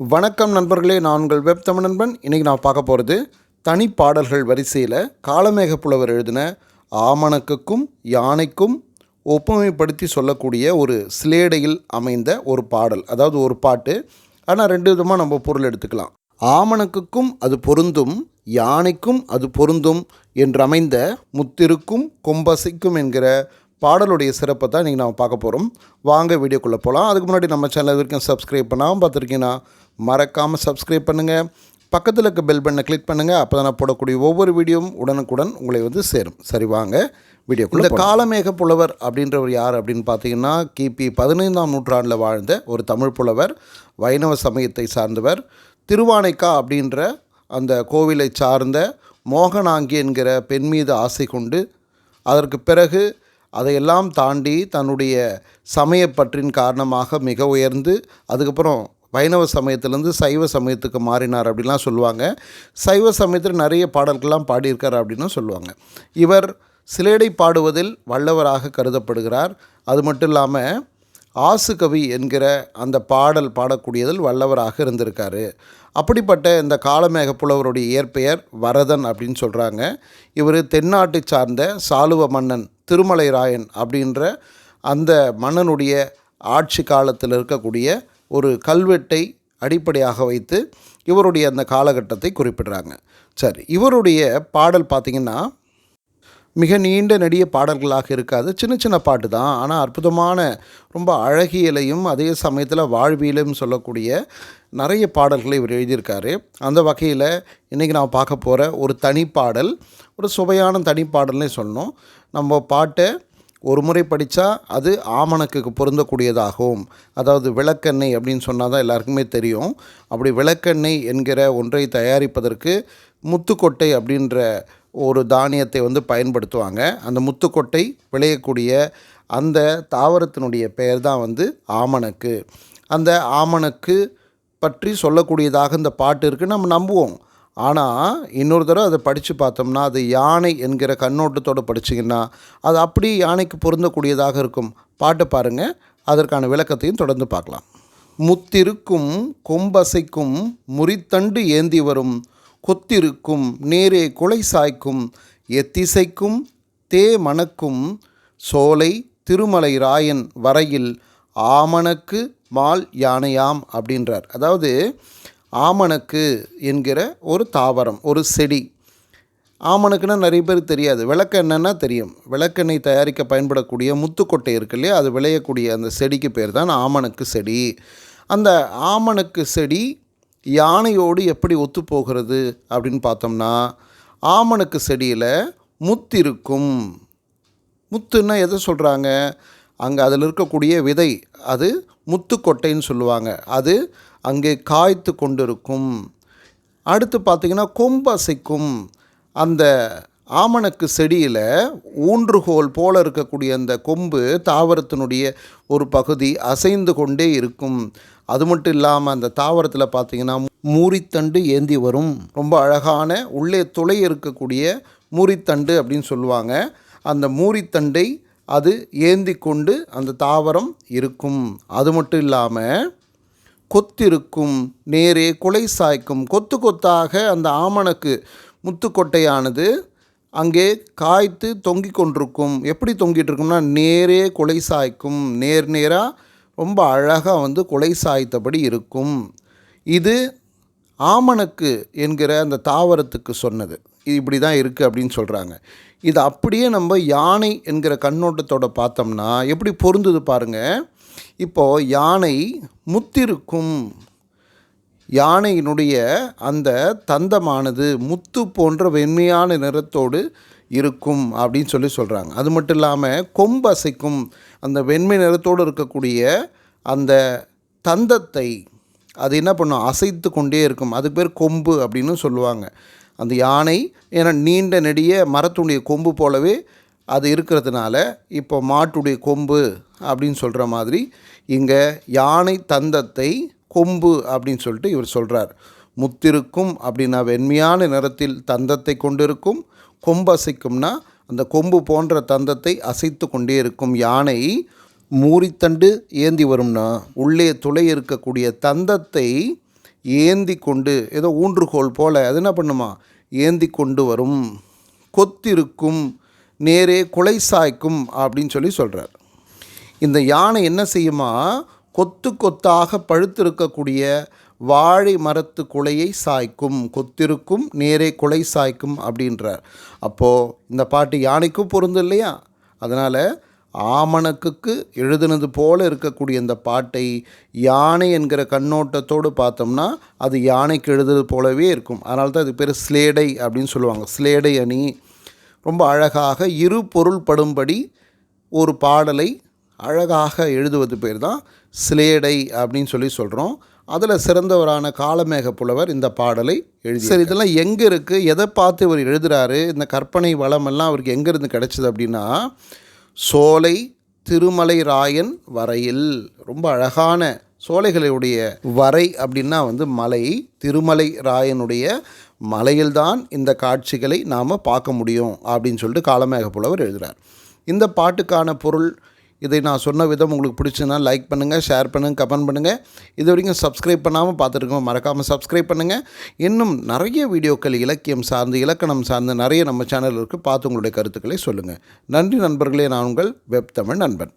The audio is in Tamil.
வணக்கம் நண்பர்களே நான் உங்கள் வெப் தமிழ் நண்பன். இன்றைக்கி நான் பார்க்க போகிறது தனிப்பாடல்கள் வரிசையில் காலமேக புலவர் எழுதின ஆமணக்குக்கும் யானைக்கும் ஒப்புமைப்படுத்தி சொல்லக்கூடிய ஒரு சிலேடையில் அமைந்த ஒரு பாடல். அதாவது ஒரு பாட்டு. ஆனால் ரெண்டு விதமாக நம்ம பொருள் எடுத்துக்கலாம். ஆமணக்குக்கும் அது பொருந்தும் யானைக்கும் அது பொருந்தும் என்று அமைந்த முத்திருக்கும் கொம்பசைக்கும் என்கிற பாடலுடைய சிறப்பை தான் இன்றைக்கி நாம் பார்க்க போகிறோம் வாங்க வீடியோக்குள்ளே போகலாம் அதுக்கு முன்னாடி நம்ம சேனல் வரைக்கும் சப்ஸ்கிரைப் பண்ணாமல் பார்த்துருக்கீங்கன்னா மறக்காமல் சப்ஸ்கிரைப் பண்ணுங்கள் பக்கத்தில் இருக்க பெல் பட்டனை கிளிக் பண்ணுங்கள் அப்போ தான் நான் போடக்கூடிய ஒவ்வொரு வீடியோவும் உடனுக்குடன் உங்களை வந்து சேரும். சரி வாங்க. வீடியோக்குள்ள இந்த காலமேக புலவர் அப்படின்றவர் யார் அப்படின்னு பார்த்தீங்கன்னா கிபி பதினைந்தாம் நூற்றாண்டில் வாழ்ந்த ஒரு தமிழ் புலவர் வைணவ சமயத்தை சார்ந்தவர் திருவானைக்கா அப்படின்ற அந்த கோவிலை சார்ந்த மோகனாங்கி என்கிற பெண் மீது ஆசை கொண்டு அதற்கு பிறகு அதையெல்லாம் தாண்டி தன்னுடைய சமயப்பற்றின் காரணமாக மிக உயர்ந்து அதுக்கப்புறம் வைணவ சமயத்துலேருந்து சைவ சமயத்துக்கு மாறினார் அப்படிலாம் சொல்லுவாங்க. சைவ சமயத்தில் நிறைய பாடல்கள்லாம் பாடியிருக்கார் அப்படின்னு சொல்லுவாங்க. இவர் சிலேடை பாடுவதில் வல்லவராக கருதப்படுகிறார். அது மட்டும் இல்லாமல் ஆசுகவி என்கிற அந்த பாடல் பாடக்கூடியதில் வல்லவராக இருந்திருக்காரு. அப்படிப்பட்ட இந்த காலமேக புலவருடைய இயற்பெயர் வரதன் அப்படின்னு சொல்கிறாங்க இவர் தென்னாட்டை சார்ந்த சாலுவ மன்னன் திருமலை ராயன் அப்படின்ற அந்த மன்னனுடைய ஆட்சி காலத்தில் இருக்கக்கூடிய ஒரு கல்வெட்டை அடிப்படையாக வைத்து இவருடைய அந்த காலகட்டத்தை குறிப்பிடுறாங்க. சரி இவருடைய பாடல் பார்த்திங்கன்னா மிக நீண்ட நெடிய பாடல்களாக இருக்காது. சின்ன சின்ன பாட்டு தான். ஆனால் அற்புதமான ரொம்ப அழகியலையும் அதே சமயத்தில் வாழ்வியலையும் சொல்லக்கூடிய நிறைய பாடல்களை இவர் எழுதியிருக்காரு. அந்த வகையில் இன்றைக்கி நான் பார்க்க போகிற ஒரு தனிப்பாடல் ஒரு சுவையான தனிப்பாடல்னே சொல்லணும். நம்ம பாட்டை ஒரு முறை படித்தா அது ஆமணக்குக்கு பொருந்தக்கூடியதாகும். அதாவது விளக்கெண்ணெய் அப்படின்னு சொன்னால் தான் எல்லாருக்குமே தெரியும். அப்படி விளக்கெண்ணெய் என்கிற ஒன்றை தயாரிப்பதற்கு முத்துக்கொட்டை அப்படின்ற ஒரு தானியத்தை வந்து பயன்படுத்துவாங்க. அந்த முத்துக்கொட்டை விளையக்கூடிய அந்த தாவரத்தினுடைய பெயர் தான் வந்து ஆமணக்கு. அந்த ஆமணக்கு பற்றி சொல்லக்கூடியதாக இந்த பாட்டு இருக்குது நம்ம நம்புவோம். ஆனால் இன்னொரு தடவை அதை படித்து பார்த்தோம்னா அது யானை என்கிற கண்ணோட்டத்தோடு படிச்சிங்கன்னா அது அப்படி யானைக்கு பொருந்தக்கூடியதாக இருக்கும். பாட்டை பாருங்கள் அதற்கான விளக்கத்தையும் தொடர்ந்து பார்க்கலாம். முத்திருக்கும் கொம்பசைக்கும் முறித்தண்டு ஏந்தி வரும். கொத்திருக்கும் நேரே குலை சாய்க்கும். எத்திசைக்கும் தே மணக்கும் சோலை திருமலை ராயன் வரையில் ஆமணக்கு மால் யானையாம் அப்படின்றார். அதாவது ஆமணக்கு என்கிற ஒரு தாவரம் ஒரு செடி. ஆமணக்குன்னா நிறைய பேருக்கு தெரியாது. விளக்கெண்ணெய்னா தெரியும். விளக்கெண்ணெய் தயாரிக்க பயன்படக்கூடிய முத்துக்கொட்டை இருக்கு இல்லையா? அது விளையக்கூடிய அந்த செடிக்கு பேர் தான் ஆமணக்கு செடி. அந்த ஆமணக்கு செடி யானையோடு எப்படி ஒத்து போகிறது அப்படின்னு பார்த்தோம்னா ஆமணக்கு செடியில் முத்து இருக்கும். முத்துன்னா எதை சொல்கிறாங்க அங்கே அதில் இருக்கக்கூடிய விதை அது முத்துக்கொட்டைன்னு சொல்லுவாங்க. அது அங்கே காய்த்து கொண்டிருக்கும். அடுத்து பார்த்திங்கன்னா கொம்பு அசைக்கும் அந்த ஆமணக்கு செடியில் ஊன்றுகோல் போல இருக்கக்கூடிய அந்த கொம்பு தாவரத்தினுடைய ஒரு பகுதி அசைந்து கொண்டே இருக்கும். அது மட்டும் இல்லாமல் அந்த தாவரத்தில் பார்த்திங்கன்னா மூரித்தண்டு ஏந்தி வரும். ரொம்ப அழகான உள்ளே துளை இருக்கக்கூடிய மூரித்தண்டு அப்படின்னு சொல்லுவாங்க. அந்த மூரித்தண்டை அது ஏந்தி கொண்டு அந்த தாவரம் இருக்கும். அது மட்டும் இல்லாமல் கொத்திருக்கும் நேரே குலை சாய்க்கும். கொத்து கொத்தாக அந்த ஆமணக்கு முத்துக்கொட்டையானது அங்கே காய்த்து தொங்கிக் கொண்டிருக்கும். எப்படி தொங்கிட்டு இருக்கும்னா நேரே குலை சாய்க்கும். நேர் நேராக ரொம்ப அழகாக வந்து குலை சாய்த்தபடி இருக்கும். இது ஆமணக்கு என்கிற அந்த தாவரத்துக்கு சொன்னது. இது இப்படி தான் இருக்குது அப்படின்னு சொல்கிறாங்க இது அப்படியே நம்ம யானை என்கிற கண்ணோட்டத்தோட பார்த்தோம்னா எப்படி பொருந்துது பாருங்கள் இப்போது யானை முத்திருக்கும். யானையினுடைய அந்த தந்தமானது முத்து போன்ற வெண்மையான நிறத்தோடு இருக்கும் அப்படின்னு சொல்லி சொல்கிறாங்க அது மட்டும் இல்லாமல் கொம்பு அசைக்கும் அந்த வெண்மை நிறத்தோடு இருக்கக்கூடிய அந்த தந்தத்தை அது என்ன பண்ணும்? அசைத்து கொண்டே இருக்கும். அதுக்கு பேர் கொம்பு அப்படின்னு சொல்லுவாங்க. அந்த யானை ஏன்னா நீண்ட நெடிய மரத்துடைய கொம்பு போலவே அது இருக்கிறதுனால இப்போ மாட்டுடைய கொம்பு அப்படின்னு சொல்கிற மாதிரி இங்கே யானை தந்தத்தை கொம்பு அப்படின்னு சொல்லிட்டு இவர் சொல்கிறார் முத்திருக்கும் அப்படின்னா வெண்மையான நிறத்தில் தந்தத்தை கொண்டிருக்கும் கொம்பு அசைக்கும்னா அந்த கொம்பு போன்ற தந்தத்தை அசைத்து கொண்டே இருக்கும். யானை மூரித்தண்டு ஏந்தி வரும்னா உள்ளே துளை இருக்கக்கூடிய தந்தத்தை ஏந்தி கொண்டு ஏதோ ஊன்றுகோல் போல் அது என்ன பண்ணுமா? ஏந்தி கொண்டு வரும். கொத்திருக்கும் நேரே குலை சாய்க்கும் அப்படின்னு சொல்லி சொல்கிறார் இந்த யானை என்ன செய்யுமா? கொத்து கொத்தாக பழுத்திருக்கக்கூடிய வாழை மரத்து குலையை சாய்க்கும். கொத்திருக்கும் நேரே குலை சாய்க்கும் அப்படின்றார். அப்போது இந்த பாட்டு யானைக்கும் பொருந்தும் இல்லையா? அதனால் ஆமணக்குக்கு எழுதுனது போல இருக்கக்கூடிய இந்த பாட்டை யானை என்கிற கண்ணோட்டத்தோடு பார்த்தோம்னா அது யானைக்கு எழுதுறது போலவே இருக்கும். அதனால தான் இது பேர் ஸ்லேடை அப்படின்னு சொல்லுவாங்க. ஸ்லேடை அணி. ரொம்ப அழகாக இரு பொருள்படும்படி ஒரு பாடலை அழகாக எழுதுவது பேர் தான் ஸ்லேடை அப்படின்னு சொல்லி சொல்கிறோம் அதில் சிறந்தவரான காலமேக புலவர் இந்த பாடலை எழுதி சரி இதெல்லாம் எங்கே இருக்குது எதை பார்த்து இவர் எழுதுகிறாரு இந்த கற்பனை வளமெல்லாம் அவருக்கு எங்கேருந்து கிடச்சிது அப்படின்னா சோலை திருமலை ராயன் வரையில். ரொம்ப அழகான சோலைகளுடைய வரை அப்படின்னா வந்து மலை திருமலை ராயனுடைய மலையில்தான் இந்த காட்சிகளை நாம் பார்க்க முடியும் அப்படின்னு சொல்லிட்டு காலமேக புலவர் எழுதுகிறார் இந்த பாட்டுக்கான பொருள் இதை நான் சொன்ன விதம் உங்களுக்கு பிடிச்சதுன்னா லைக் பண்ணுங்கள் ஷேர் பண்ணுங்கள் கமெண்ட் பண்ணுங்கள் இது வரைக்கும் சப்ஸ்கிரைப் பண்ணாமல் பார்த்துருக்கோம் மறக்காமல் சப்ஸ்கிரைப் பண்ணுங்கள் இன்னும் நிறைய வீடியோக்கள் இலக்கியம் சார்ந்து இலக்கணம் சார்ந்து நிறைய நம்ம சேனல் இருக்குது பார்த்து உங்களுடைய கருத்துக்களை சொல்லுங்கள் நன்றி நண்பர்களே நான் உங்கள் வெப் தமிழ் நண்பன்.